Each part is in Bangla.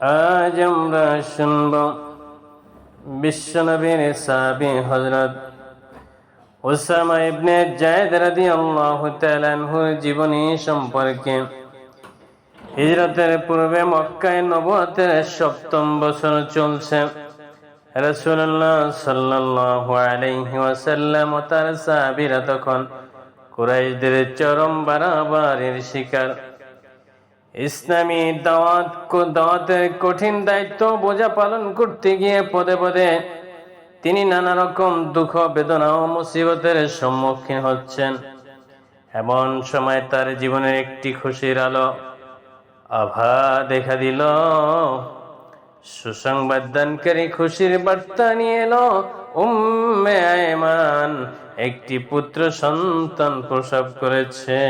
আজ আমরা শুনব বিশ্বনবীর সাবি হজরত ওসামা ইবনে জায়দ রাদিয়াল্লাহু তাআলা আনহুর জীবনী সম্পর্কে। হিজরতের পূর্বে মক্কায় নবুয়তের সপ্তম বছর চলছে। রাসূলুল্লাহ সাল্লাল্লাহু আলাইহি ওয়াসাল্লাম তার সাহাবীরা তখন কুরাইশদের চরম বাড়াবাড়ির শিকার। ইসলামী দাওয়াত দাওয়াতের কঠিন দায়িত্ব বোঝা পালন করতে গিয়ে পদে পদে তিনি নানা রকম দুঃখ, বেদনা ও মুসিবতের সম্মুখীন হচ্ছেন। এমন সময় তার জীবনের একটি খুশির আলো আভা দেখা দিল। সুসংবাদ দানকারী খুশির বার্তা নিয়ে এলো উম্মে আয়মান। একটি পুত্র সন্তান প্রসব করেছে।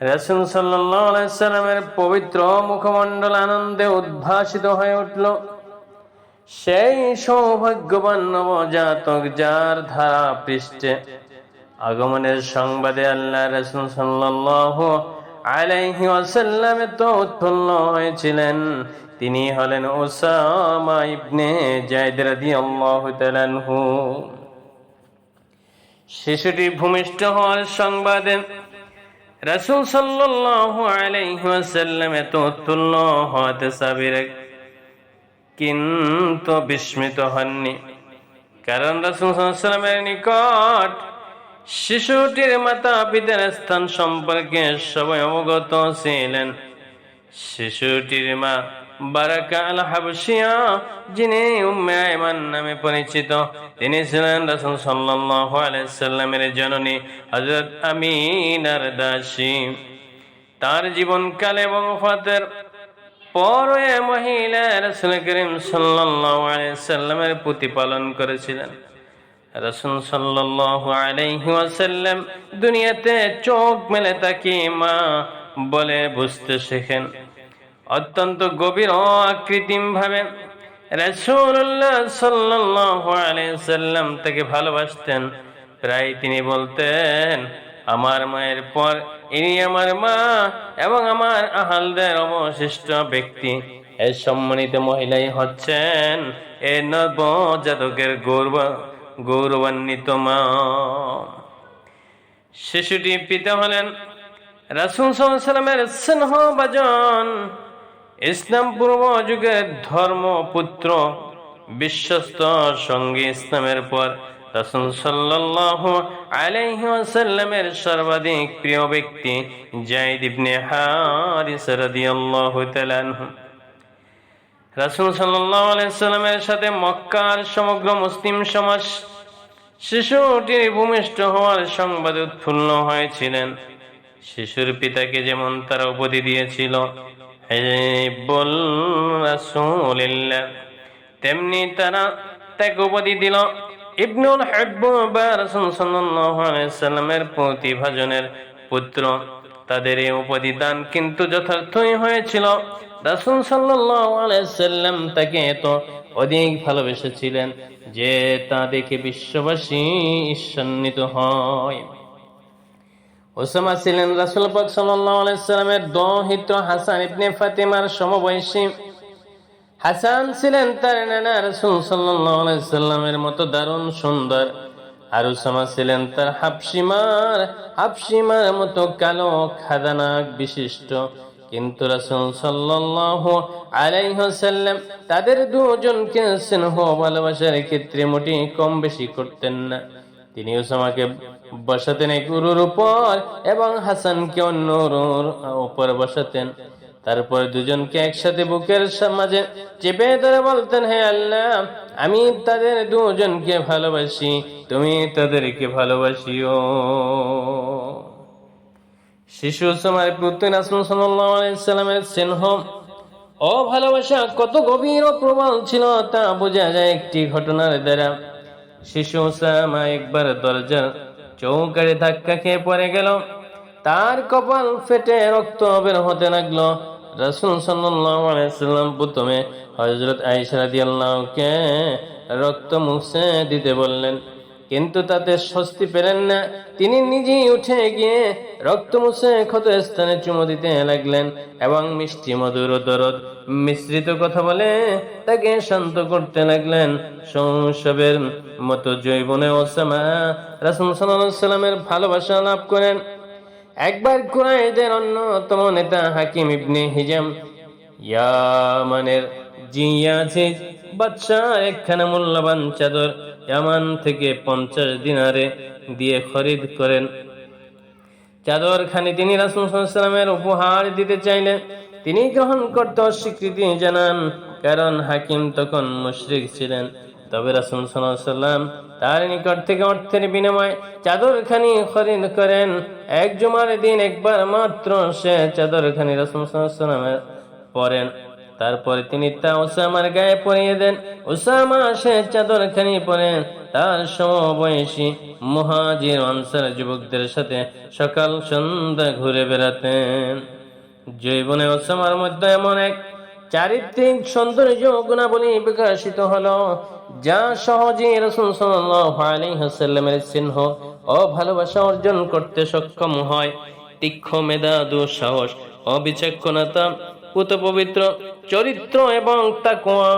রাসুল সাল্লামের পবিত্র মুখমণ্ডল আনন্দে উদ্ভাসিত হয়ে উঠল। সেই সৌভাগ্যবান নবজাতক যার ধারা পৃষ্ঠে আগমনের সংবাদে আল্লাহ রসুল সাল্লাহ আলাইহি ওয়াসাল্লামে তো উৎফুল্ল হয়েছিলেন। তিনি হলেন ওসামা ইবনে জায়দ রাদিয়াল্লাহু তাআলা শিশুটি ভূমিষ্ঠ হওয়ার সংবাদে রাসূল এত উৎফুল্ল হতে সাবির কিন্তু বিস্মিত হননি। কারণ রসুলের নিকট শিশুটির মাতা পিতার স্থান সম্পর্কে সবাই অবগত ছিলেন। শিশুটির মা বারাকা আল হাবশিয়া, যিনি উম্মে আয়মান নামে পরিচিত। তিনি ছিলেন রাসূল সাল্লাল্লাহু আলাইহি সাল্লামের জননী, হযরত আমিনার দাসী। তার জীবনকাল এবং ওফাতের পরে মহিলা রাসূল করিম সাল্লাল্লাহু আলাইহি সাল্লামের প্রতিপালন করেছিলেন। রসুল সাল্লাল্লাহু আলাইহি ওয়াসাল্লাম দুনিয়াতে চোখ মেলে তাকে মা বলে বুঝতে শেখেন। অত্যন্ত গভীর ও আকৃতিম ভাবে রাসূলুল্লাহ সাল্লাল্লাহু আলাইহি সাল্লাম তাকে ভালোবাসতেন। প্রায় তিনি বলতেন, আমার মায়ের পর ইনি আমার মা এবং আমার আহালদের অবশিষ্ট ব্যক্তি। এই সম্মানিত মহিলাই হচ্ছেন এ নবজাতকের গৌরব, গৌরবান্বিত মা। শিশুটি পিতা হলেন। রাসুল সাল্লামের স্নেহ বাজন ইসলাম পূর্ব যুগের ধর্মপুত্র বিশ্বস্ত সঙ্গী ইসলামের পর রাসুল সর্বাধিক প্রিয় ব্যক্তি জাইদ রাসুল সাথে মক্কার সমগ্র মুসলিম সমাজ শিশুটির ভূমিষ্ঠ হওয়ার সংবাদে উৎফুল্ল হয়েছিলেন। শিশুর পিতাকে যেমন তারা উপদি দিয়েছিল তেমনি তারা তাকে উপদি দিল। ইবনুল সাল্লামের প্রতিভাজনের পুত্র। তাদের এই উপাধি দান কিন্তু যথার্থই হয়েছিল। রাসুল সাল্লাম তাকে এত অধিক ভালোবেসেছিলেন যে তা দেখে বিশ্ববাসী ঈর্ষান্বিত হয়। ওসামা ছিলেন রাসুল পাক সাল্লামের দহিত হাসান ইবনে ফাতেমার সমবয়সী। হাসান ছিলেন তার নানা রাসুল সাল্লামের মতো দারুণ সুন্দর। আর উসামা ছিলেন তার হাফসিমার হাফসিমার মতো কালো খাদানাক বিশিষ্ট। কিন্তু রাসূল সাল্লাল্লাহু আলাইহি ওয়াসাল্লাম তাদের দুজনকে স্নেহ ভালোবাসার ক্ষেত্রে মোটেই কম বেশি করতেন না। তিনি উসামাকে বসাতেন এক উরুর উপর এবং হাসানকে অন্য উপর বসাতেন। তারপর দুজনকে একসাথে বুকের মাঝে চেপে ধরে বলতেন, হে আল্লাহ, আমি তাদের দুজনকে ভালোবাসি, তুমি তাদেরকে ভালোবাসিও। শিশু রাসূল সাল্লাল্লাহু আলাইহি সাল্লামের স্নেহ ও ভালোবাসা কত গভীর ও প্রবল ছিল তা বোঝা যায় একটি ঘটনার দ্বারা। শিশু সামা একবার দরজার চৌকারে ধাক্কা খেয়ে পড়ে গেল। তার কপাল ফেটে রক্ত বের হতে লাগল। রসুল সাল্লাম প্রথমে হজরত আইসারাদিয়াল্লাহকে রাদিয়াল্লাহুকে রক্ত মুছে দিতে বললেন কিন্তু তাতে স্বস্তি পেলেন না। তিনি নিজেই উঠে গিয়ে রক্ত মুছে ক্ষত স্থানে চুমো দিতে লাগলেন এবং মিষ্টি মধুর দরদ মিশ্রিত কথা বলে তাকে শান্ত করতে লাগলেন। সংসবের মতো জৈবনে ওসামা রাসুল সাল্লামের ভালোবাসা লাভ করেন। একবার কুরাইদের অন্যতম নেতা হাকিম ইবনে হিজাম ইয়ামানের জিয়াজিজ বাদশাহ একখানা মূল্যবান চাদর ইয়ামান থেকে পঞ্চাশ দিনারে দিয়ে খরিদ করেন। চাদর খানি তিনি রাসুলের উপহার দিতে চাইলেন তিনি গ্রহণ করতে অস্বীকৃতি জানান, কারণ হাকিম তখন মুশরিক ছিলেন। তবে রাসুল সাল্লাম তার নিকট থেকে অর্থের বিনিময়ে চাদর খানি খরিদ করেন। এক জুমার দিন একবার মাত্র সে চাদর খানি সাল্লামের পরেন। তারপরে তিনি তা ওসামার গায়ে পরিয়ে দেন। ওসামা সে চাদর খানি পরেন তার সমবয়সী মহাজির আনসার যুবকদের সাথে সকাল সন্ধ্যা ঘুরে বেড়াতেন। জৈবনে ওসামার মধ্যে এমন এক চারিত্রিক সৌন্দর্য গুণাবলী বিকশিত হলো, যা সহজে রসুল ওয়াসাল্লামের চিহ্ন ও ভালোবাসা অর্জন করতে সক্ষম হয়। তীক্ষ্ণ মেধা দুঃসাহস অবিচক্ষণতা পুত পবিত্র চরিত্র এবং তাকওয়া।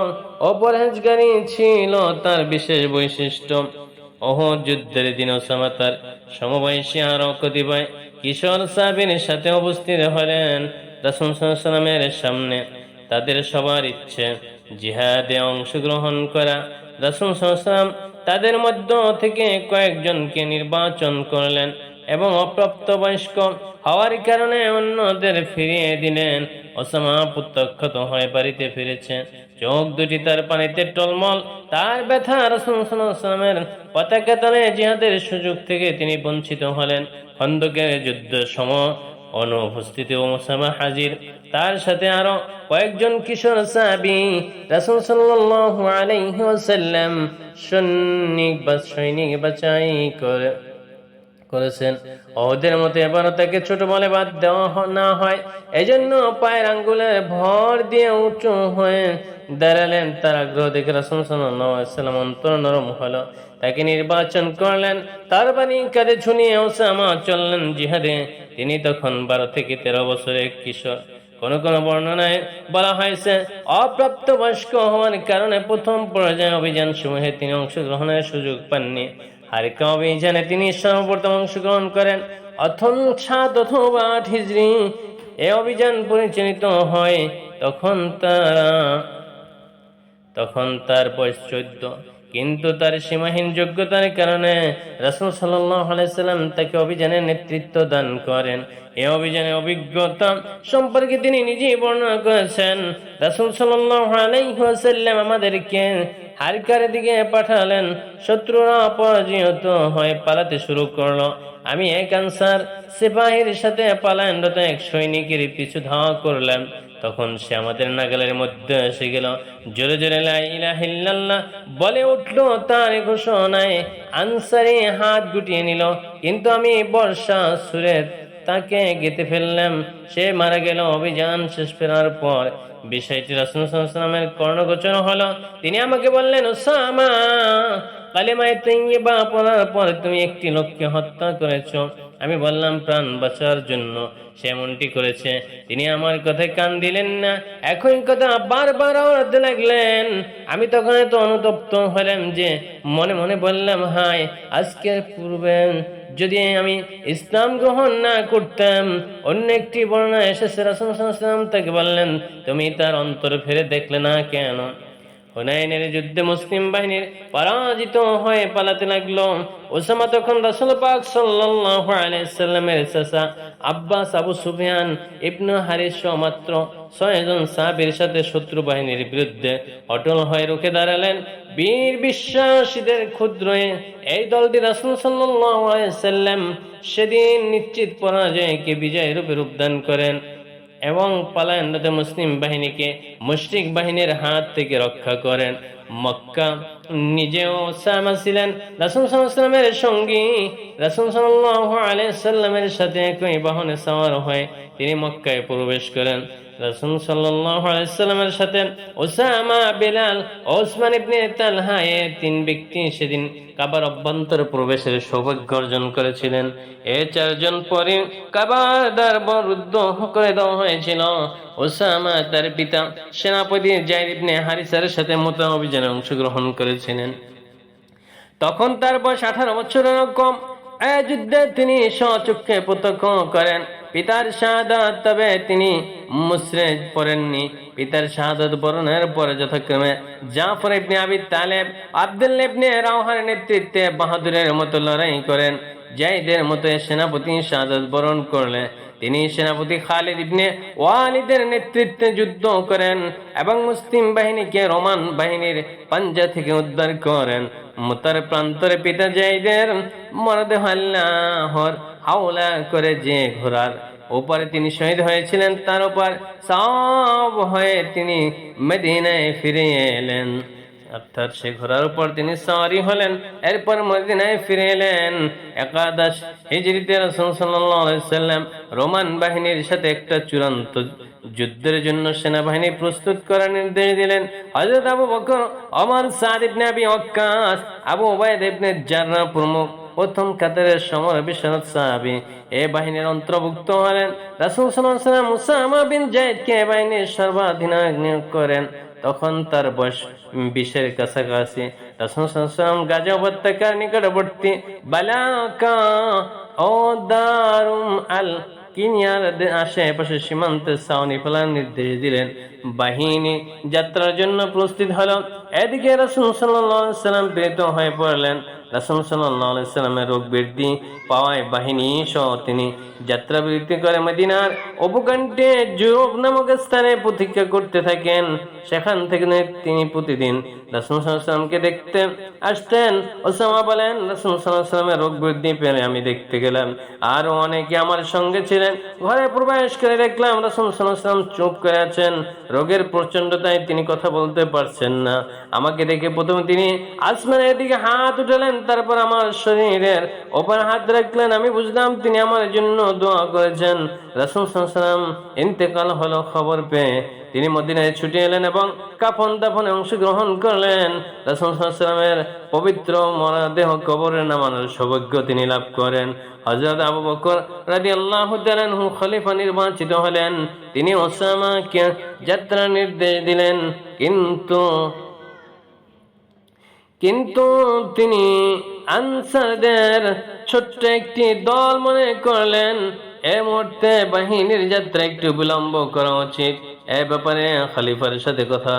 অপরহেজগারী ছিল তার বিশেষ বৈশিষ্ট্য। অহ যুদ্ধের দিন ওসামা তার সমবয়সী আরও কতিপয় কিশোর সাবির সাথে উপস্থিত হলেন রাসুল সাল্লামের সামনে। তাদের সবার ইচ্ছে জিহাদে অংশগ্রহণ করা। রাসুল সাল্লাম তাদের মধ্য থেকে কয়েকজনকে নির্বাচন করলেন এবং অপ্রাপ্তবয়স্ক হওয়ার কারণে অন্যদের ফিরিয়ে দিলেন। ওসামা প্রত্যক্ষত হয়ে বাড়িতে ফিরেছে। চোখ দুটি তার পানিতে টলমল। তার ব্যথা রসুলের পতাকা তলে জিহাদের সুযোগ থেকে তিনি বঞ্চিত হলেন। খন্দকের যুদ্ধ সম অনুপস্থিতি ওসামা হাজির। তার সাথে আরও কয়েকজন কিশোর সাহাবি রাসূল সাল্লাল্লাহু আলাইহি সৈনিক বা সৈনিক বাছাই করে করেছেন। ওদের মতো এবারও তাকে ছোট বলে বাদ দেওয়া না হয়। এজন্য পায়ের আঙ্গুলের ভর দিয়ে উঁচু হয়ে দাঁড়ালেন। তার আগ্রহ দেখে রাসুল সাল্লাম অন্তর নরম হলো। তাকে নির্বাচন করলেন। তার বাণী কাঁধে ঝুনিয়ে ওসামা চললেন জিহাদে। তিনি তখন বারো থেকে তেরো বছরের কিশোর। কোন কোন বর্ণনায় বলা হয়েছে অপ্রাপ্ত বয়স্ক হওয়ার কারণে প্রথম পর্যায়ে অভিযান সমূহে তিনি অংশগ্রহণের সুযোগ পাননি। হারিকা অভিযানে তিনি সর্বপ্রথম অংশগ্রহণ করেন। অথন সাত অথবা আট এ অভিযান পরিচালিত হয়। তখন তারা, তখন তার বয়স কিন্তু তার সীমাহীন যোগ্যতার কারণে রাসুল সাল্লাম তাকে অভিযানের নেতৃত্ব দান করেন। এই অভিযানের অভিজ্ঞতা সম্পর্কে তিনি নিজেই বর্ণনা করেছেন। রাসুল সাল্লাম আমাদেরকে হারকার দিকে পাঠালেন, শত্রুরা পরাজিত হয়ে পালাতে শুরু করল। আমি এক আনসার, সিপাহীর সাথে পালায়নরত এক সৈনিকের পিছু ধাওয়া করলাম। তখন সে আমাদের নাগালের মধ্যে এসে গেল। জোরে জোরে বলে উঠল তার ঘোষণায়। আনসারে হাত গুটিয়ে নিল। কিন্তু আমি বর্ষা সুরে তাকে গেতে ফেললাম। সে মারা গেল অভিযান শেষ ফেরার পর। বিষয়টি রাসুলের কর্ণগোচর হলো। তিনি আমাকে বললেন, ওসামা, কালেমায় তৈবা পড়ার পর তুমি একটি লোককে হত্যা করেছ। আমি বললাম, প্রাণ বাঁচার জন্য সে এমনটি করেছে। তিনি আমার কথায় কান দিলেন না। একই কথা বারবার আওড়াতে লাগলেন। আমি তখন এত অনুতপ্ত হলাম যে মনে মনে বললাম হাই আজকের পূর্বে যদি আমি ইসলাম গ্রহণ না করতাম, অন্য একটি বর্ণনা এসেছে রাসুল তাকে বললেন, তুমি তার অন্তর ফিরে দেখলে না কেন? হুনাইনের যুদ্ধে মুসলিম বাহিনীর পরাজিত হয়ে পালাতে লাগল। ওসামা তখন রাসূল পাক সাল্লামের চাচা আব্বাস আবু সুফিয়ান ইবনু হারিস মাত্র ছয়জন সাহাবীর সাথে শত্রু বাহিনীর বিরুদ্ধে অটল হয়ে রুখে দাঁড়ালেন। বীর বিশ্বাসীদের ক্ষুদ্র এই দলটি রাসূল সাল্লাম সেদিন নিশ্চিত পরাজয়কে বিজয় রূপে রূপদান করেন। এবং পালায়নরত মুসলিম বাহিনীকে মুশরিক বাহিনীর হাত থেকে রক্ষা করেন। মক্কা নিজেও সামা ছিলেন। রাসুল সাল্লামের সঙ্গী, রাসুল সাল্লাহ আলাইসাল্লামের সাথে একই বাহনে সাওয়ার হয়ে তিনি মক্কায় প্রবেশ করেন। রাসুল আলাইসাল্লামের সাথে Osama, Bilal, Osman ibn Talha এ তিন ব্যক্তি সেদিন কাবার অভ্যন্তর প্রবেশের সৌভাগ্য অর্জন করেছিলেন। এ চারজন পরে কাবার দরবার রুদ্ধ করে দেওয়া হয়েছিল। ওসামা তার পিতা সেনাপতি জাইদ ইবনে হারিসার সাথে মোতা অভিযানে অংশগ্রহণ করেছিলেন। তখন তার বয়স আঠারো বছরের কম। যুদ্ধে তিনি স্বচক্ষে প্রত্যক্ষ করেন। পিতার শাহাদাত, তবে তিনি মুসরেজ পড়েননি। পিতার শাহাদাত বরণের পরে যথাক্রমে জাফর ইবনে আবি তালেব আব্দুল ইবনে রাওহার নেতৃত্বে বাহাদুরের মতো লড়াই করেন, জাইদের মতো সেনাপতি শাহাদাত বরণ করলে। তিনি সেনাপতি খালিদ ইবনে ওয়ালিদের নেতৃত্বে যুদ্ধ করেন এবং মুসলিম বাহিনীকে রোমান বাহিনীর পাঞ্জা থেকে উদ্ধার করেন। মুতার প্রান্তরে পিতা জাইদের মরদ হল্লাহর হাওলা করে যে ঘোরার ওপারে তিনি শহীদ হয়েছিলেন, তার উপর সব হয়ে তিনি মেদিনায় ফিরে এলেন। অর্থাৎ সে ঘোড়ার উপর তিনি সাওয়ারি হলেন। এরপর মদিনায় ফিরে এলেন। একাদশ হিজরিতে রাসূল সাল্লাম রোমান বাহিনীর সাথে একটা চূড়ান্ত যুদ্ধের জন্য সেনাবাহিনী প্রস্তুত করার নির্দেশ দিলেন। হযরত আবু বকর, ওমর, সাদ ইবনে আবি ওয়াক্কাস আবু উবাইদ ইবনে জাররা প্রমুখ। প্রথম কাতারের সমর বিশ্বনাথ সাহাবি এ বাহিনীর অন্তর্ভুক্ত হলেন। রাসূল সাল্লাম উসামা বিন যায়েদকে এ বাহিনীর সর্বাধিনায়ক নিয়োগ করেন। তখন তার বয়স বিশের কাছাকাছি। রাসুলাম গাজা নিকটবর্তী বালাকা ও দারুম আল কিনিয়ার আশেপাশে সীমান্তে সাউনি ফেলার নির্দেশ দিলেন। বাহিনী যাত্রার জন্য প্রস্তুত হলো। এদিকে রাসুল সাল্লাম প্রেরিত হয়ে পড়লেন। রাসুল সাল্লামের রোগ বৃদ্ধি পাওয়ায় বাহিনী সহ তিনি যাত্রা বৃদ্ধি করে মদিনার উপকণ্ঠে যুব নামক স্থানে প্রতীক্ষা করতে থাকেন। সেখান থেকে তিনি প্রতিদিন রাসুল সাল্লামকে দেখতে আসতেন। ওসামা বলেন, রাসুল সাল্লামের রোগ বৃদ্ধি পেলে আমি দেখতে গেলাম। আরও অনেকে আমার সঙ্গে ছিলেন। ঘরে প্রবেশ করে দেখলাম রাসুল সাল্লাম চুপ করে আছেন। রোগের প্রচন্ডতায় তিনি কথা বলতে পারছেন না। আমাকে দেখে প্রথমে তিনি আসমানের দিকে হাত উঠালেন, তারপর আমার শরীরের ওপর হাত রাখলেন। আমি বুঝলাম তিনি আমার জন্য দোয়া করেছেন। রাসুল সাল্লাম ইন্তেকাল হলো খবর পেয়ে তিনি মদিনায় ছুটে এলেন এবং কাফন দাফনে অংশগ্রহণ করলেন। রাসুল সাল্লামের পবিত্র মরদেহ কবরে নামানোর সৌভাগ্য তিনি লাভ করেন। হজরত আবু বকর রাজি আল্লাহ খলিফা নির্বাচিত হলেন। তিনি ওসামাকে যাত্রা নির্দেশ দিলেন। কিন্তু কিন্তু তিনি আনসারদের ছোট্ট একটি দল মনে করলেন, এ মুহূর্তে বাহিনীর যাত্রা একটু বিলম্ব করা উচিত। এ ব্যাপারে খালিফার সাথে কথা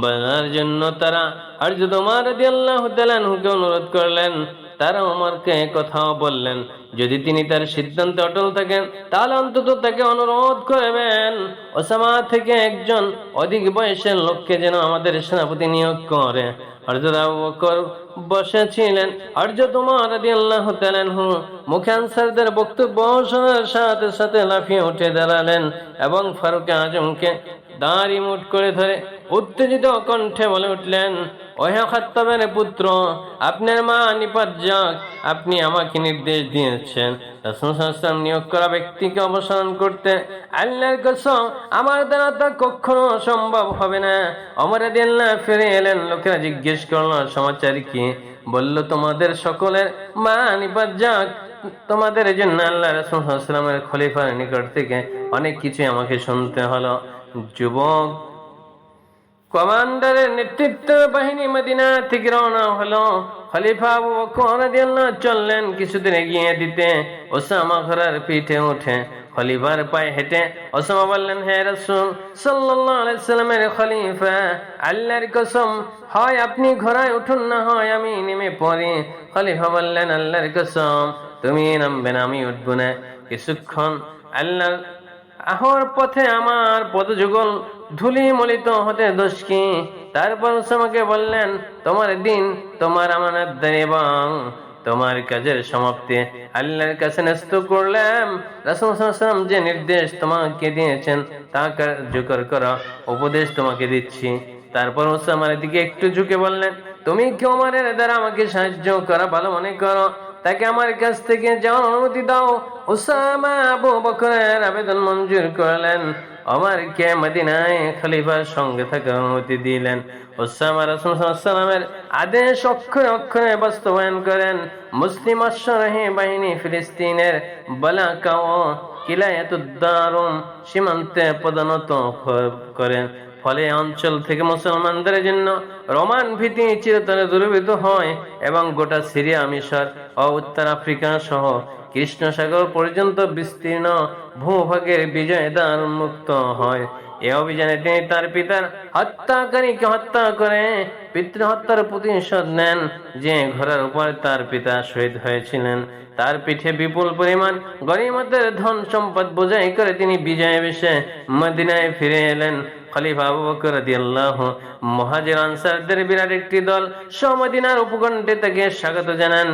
বলার জন্য তারা আর যদি তোমার আল্লাহ তালানহুকে অনুরোধ করলেন। তারা ওমরকে কথাও বললেন, যদি তিনি তার সিদ্ধান্তে অটল থাকেন, তাহলে অন্তত তাকে অনুরোধ করবেন, ওসামা থেকে একজন অধিক বয়সের লোককে যেন আমাদের সেনাপতি নিয়োগ করে। আবু বকর বসেছিলেন। হযরত ওমর রাদিয়াল্লাহু তাআলা মুখে আনসারদের বক্তব্য শোনার সাথে সাথে লাফিয়ে উঠে দাঁড়ালেন এবং ফারুক আজমকে দাঁড়ি মুট করে ধরে উত্তেজিত কণ্ঠে বলে উঠলেন, ওহে খাত্তাবের পুত্র, আপনার মা নিপাত যাক আপনি আমাকে নির্দেশ দিয়েছেন। রাসূল নিয়োগ করা ব্যক্তিকে অবসান করতে আল্লাহর কসম, আমার দ্বারা তা কখনো সম্ভব হবে না। অমর আদিল্লাহ ফিরে এলেন, লোকেরা জিজ্ঞেস করল, সমাচার কি? বলল, তোমাদের সকলের মা নিপাত যাক তোমাদের এই জন্য আল্লাহ রাসূলের খলিফার নিকট থেকে অনেক কিছু আমাকে শুনতে হলো। যুবক কমান্ডারের নেতৃত্ব বাহিনী মদিনা থেকে রওনা হলো। খলিফা আবু বকর চললেন, কিছুদিন এগিয়ে দিতে। ওসামা ঘোড়ার পিঠে উঠে, খলিফার পায়ে হেঁটে ওসামা বললেন, হে রসুল সাল্লামের খলিফা, আল্লাহর কসম, হয় আপনি ঘোড়ায় উঠুন না হয় আমি নেমে পড়ি। খলিফা বললেন, আল্লাহর কসম, তুমি নামবেন আমি উঠবো না। কিছুক্ষণ আল্লাহ আহর পথে আমার পদযুগল ধুলি মলিত হতে দোষ কি? তারপর ওসামাকে বললেন, তোমার দিন, তোমার আমানত এবং তোমার কাজের সমাপ্তি আল্লাহর কাছে ন্যস্ত করলাম। রাসূল যে নির্দেশ তোমাকে দিয়েছেন, তা কার্যকর করো উপদেশ তোমাকে দিচ্ছি। তারপর ওসামার দিকে একটু ঝুঁকে বললেন, তুমি কি ওমরের দ্বারা আমাকে সাহায্য করা ভালো মনে করো? তাকে আমার কাছ থেকে যাওয়ার অনুমতি দাও। ওসামা আবু বকরের আবেদন মঞ্জুর করলেন। কে মদিনায় খলিফার সঙ্গে থাকার অনুমতি দিলেন। ওসামা রাসূল আদেশ অক্ষরে অক্ষরে বাস্তবায়ন করেন। মুসলিম অশ্বরাহী বাহিনী ফিলিস্তিনের বালাকা ও কিলায়াতুদ্দারুম সীমান্তে পদানত করেন। ফলে অঞ্চল থেকে মুসলমানদের জন্য রোমান ভীতি চিরতরে দূরীভূত হয় এবং গোটা সিরিয়া, মিশর ও উত্তর আফ্রিকা সহ কৃষ্ণ সাগর পর্যন্ত বিস্তীর্ণ ভূভাগের বিজয় দ্বার মুক্ত হয়। এ অভিযানে তিনি তার পিতার হত্যাকারীকে হত্যা করে পিতৃ হত্যার প্রতিশোধ নেন, যে ঘোড়ার উপর তার পিতা শহীদ হয়েছিলেন। তার পিঠে বিপুল পরিমাণ গরিমতের ধন সম্পদ বোঝাই করে তিনি বিজয় বেশে মদিনায় ফিরে এলেন। মুহাজির আনসারদের বিরাট একটি দল সমদিনার স্বাগত জানান।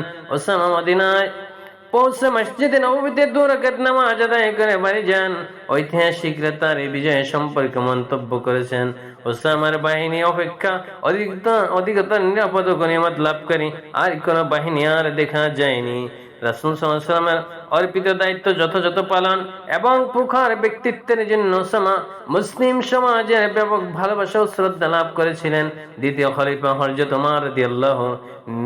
করে যান। তার এই বিজয় সম্পর্কে মন্তব্য করেছেন। ওসামার বাহিনী অপেক্ষা অধিকতর নিরাপদ গনিমত লাভ করি, আর কোনো বাহিনী আর দেখা যায়নি। রাসুল সাল্লামের অর্পিত দায়িত্ব যথাযথ পালন এবং প্রখর ব্যক্তিত্বের জন্য সমা মুসলিম সমাজের ব্যাপক ভালোবাসা ও শ্রদ্ধা লাভ করেছিলেন। দ্বিতীয় খলিফা হরজত উমার রাদিয়াল্লাহু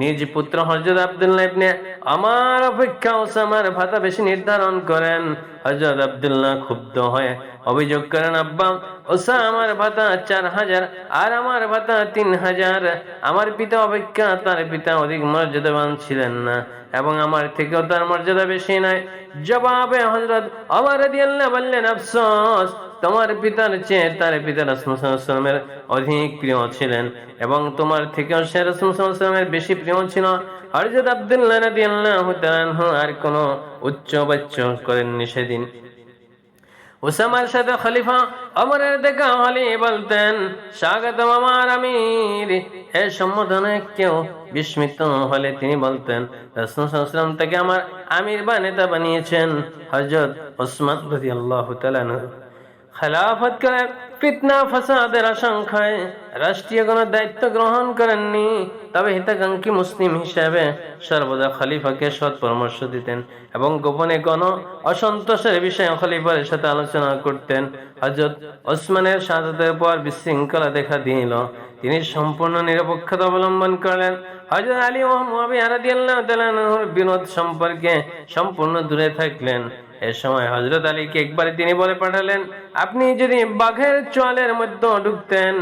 নিজ পুত্র হরজত আব্দুল্লাহ ইবনে আমার অপেক্ষা ওসামার ভাতা বেশি নির্ধারণ করেন। হজরত আব্দুল্লাহ ক্ষুব্ধ হয়ে অভিযোগ করেন, আব্বা ওসা আমার ভাতা চার হাজার, আর আমার ভাতা তিন হাজার। আমার পিতা অপেক্ষা তার পিতা অধিক মর্যাদাবান ছিলেন না, এবং আমার থেকেও তার মর্যাদা বেশি নাই। জবাবে হজরত আমার আল্লাহ বললেন, আফসোস, তোমার পিতার চেয়ে তার পিতা রসমের অধিক প্রিয় ছিলেন, এবং তোমার থেকেও সে রসমের বেশি প্রিয় ছিল। হরজত আব্দুল্লাহ রাদি আল্লাহ আর কোনো উচ্চ বাচ্চ করেননি সেদিন। উসামার সাথে খলিফা অমরের দেখা হলে বলতেন, স্বাগতম আমার আমির। এ সম্বোধনে কেউ বিস্মিত হলে তিনি বলতেন রসুলাম তাকে আমার আমির বা নেতা বানিয়েছেন হজরত ওসমান রাজি আল্লাহ খেলাফত করে ফিতনা ফাসাদের আশঙ্কায় রাষ্ট্রীয় কোনো দায়িত্ব গ্রহণ করেননি। তবে হিতাকাঙ্ক্ষী মুসলিম হিসাবে সর্বদা খলিফাকে সৎ পরামর্শ দিতেন এবং গোপনে কোনো অসন্তোষের বিষয়ে খলিফার সাথে আলোচনা করতেন। হজরত ওসমানের শাহাদাতের পর বিশৃঙ্খলা দেখা দিল। তিনি সম্পূর্ণ নিরপেক্ষতা অবলম্বন করলেন। হজরত আলী রাদিয়াল্লাহু বিনোদ সম্পর্কে সম্পূর্ণ দূরে থাকলেন। সময় হজরত আলীকে একবার তিনি বলে পাঠালেন, আপনি যদি বাঘের চোয়ালের মধ্যে ঢুকতেন,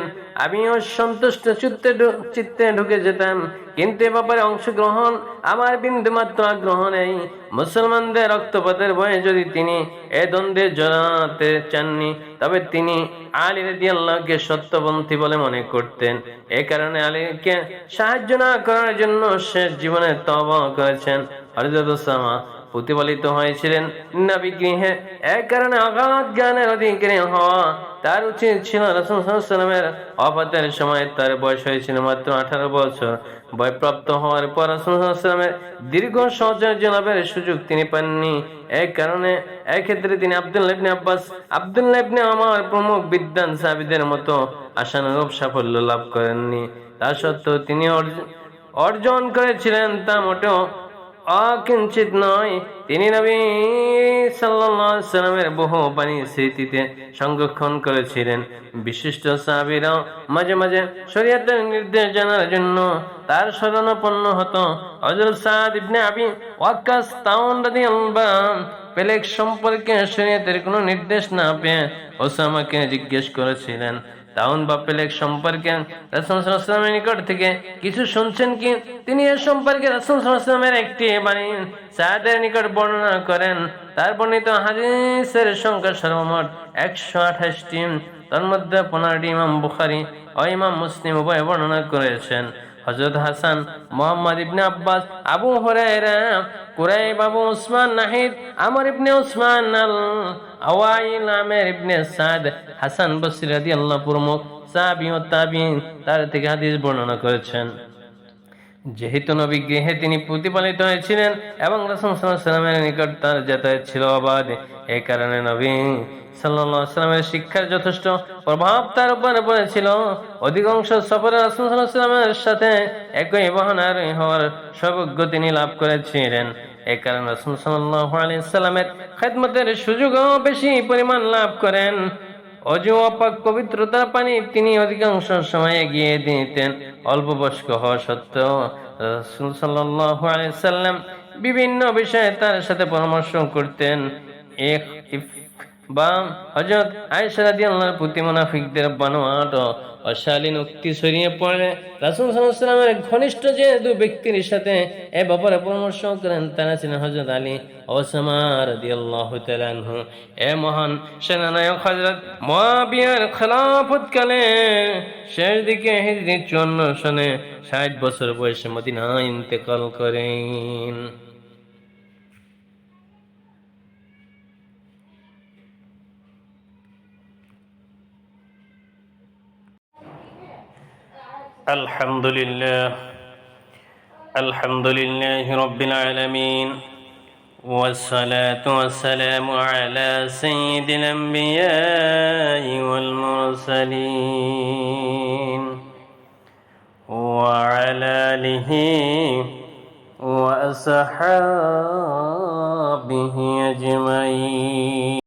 আমিও সন্তুষ্ট চিত্তে চিত্তে ঢুকে যেতাম। কিন্তু এ ব্যাপারে অংশগ্রহণ আমার বিন্দু মাত্র আগ্রহ নেই। মুসলমানদের রক্তপাতের ভয়ে যদি তিনি এ দ্বন্দ্বে জড়াতে চাননি, তবে তিনি আলী রেদি আল্লাহকে সত্যপন্থী বলে মনে করতেন। এ কারণে আলীকে সাহায্য না করার জন্য শেষ জীবনে তব করেছেন হরজত ওসামা প্রতিপালিত হয়েছিলেন নবী গৃহে। এক কারণে অগাধ জ্ঞানের অধিকারী হওয়া তার উচিত ছিল রসুলের অপাতের সময় তার বয়স হয়েছিল মাত্র আঠারো বছর। বয়প্রাপ্ত হওয়ার পর রসুলের দীর্ঘ সহচর্য লাভের সুযোগ তিনি পাননি। এক কারণে এক্ষেত্রে তিনি আব্দুল্লাহ ইবনে আব্বাস, আব্দুল্লাহ আমার প্রমুখ বিদ্যান সাবিদের মতো আশানুরূপ সাফল্য লাভ করেননি। তা সত্ত্বেও তিনি অর্জন করেছিলেন তা মোটেও অকিঞ্চিত নয়। তিনি নবী বহু বাণী স্মৃতিতে সংরক্ষণ করেছিলেন। বিশিষ্ট সাহাবিরাও মাঝে মাঝে শরীয়তের নির্দেশ জানার জন্য তার শরণাপন্ন হতো। হযরত সাদ ইবনে তাউন পেলেক সম্পর্কে শরীয়তের কোনো নির্দেশ না পেয়ে ওসামাকে জিজ্ঞেস করেছিলেন তাউন বা পেলেক সম্পর্কে রাসুলের নিকট থেকে কিছু শুনছেন কি? তিনি এ সম্পর্কে রাসুলের একটি বাণী সাদের নিকট বর্ণনা করেন। তার বর্ণিত হাদিসের সংখ্যা সর্বমোট একশো আঠাশটি। তার মধ্যে পনেরোটি ইমাম বুখারি ও ইমাম মুসলিম উভয় বর্ণনা করেছেন। হজরত হাসান, মোহাম্মদ ইবনে আব্বাস, আবু হুরায়রা কুরাইব বাবু উসমান নাহিদ, আমার ইবনে উসমান আল আওয়াইল, আমের ইবনে সাদ, হাসান বসরি রাদিয়াল্লাহু প্রমুখ সাহাবী ও তাবিঈন তার থেকে হাদিস বর্ণনা করেছেন। যেহেতু নবী গৃহে তিনি প্রতিপালিত হয়েছিলেন এবং রসুল সাল্লামের নিকট তার যাতায়াত ছিল অবাধ, এ কারণে নবী সাল্লামের শিক্ষার যথেষ্ট প্রভাব তার উপরে পড়েছিল। অধিকাংশ সফরে রসুল সাল্লামের সাথে একই বহনার হওয়ার সৌভাগ্য তিনি লাভ করেছিলেন। এই কারণে রসুল সাল্লামের খেদমতের সুযোগও বেশি পরিমাণ লাভ করেন। অজু অপাক পবিত্রতার পানি তিনি অধিকাংশ সময় এগিয়ে দিতেন। অল্প বয়স্ক হওয়া সত্ত্বেও রাসূল সাল্লাল্লাহু আলাইহি বিভিন্ন বিষয়ে তার সাথে পরামর্শ করতেন। বা হযরত আয়েশা রাদিয়াল্লাহর প্রতি মুনাফিকদের বানোয়াট অশালীন উক্তি ছড়িয়ে পড়লে রাসূল সাল্লামের ঘনিষ্ঠ যে দু ব্যক্তির সাথে এ ব্যাপারে পরামর্শ করেন, তারা ছিলেন হযরত আলী ওসামা রাদিয়াল্লাহু তাআলা আনহু। এ মহান সেনানায়ক হযরত মুয়াবিয়ার খেলাফতকালে শেষ দিকে হিজরি চুয়ান্ন সনে ষাট বছর বয়সে মদিনায় ইন্তেকাল করেন। الحمد لله الحمد لله رب العالمين والصلاة والسلام على سيد الأنبياء والمرسلين وعلى آله وأصحابه أجمعين.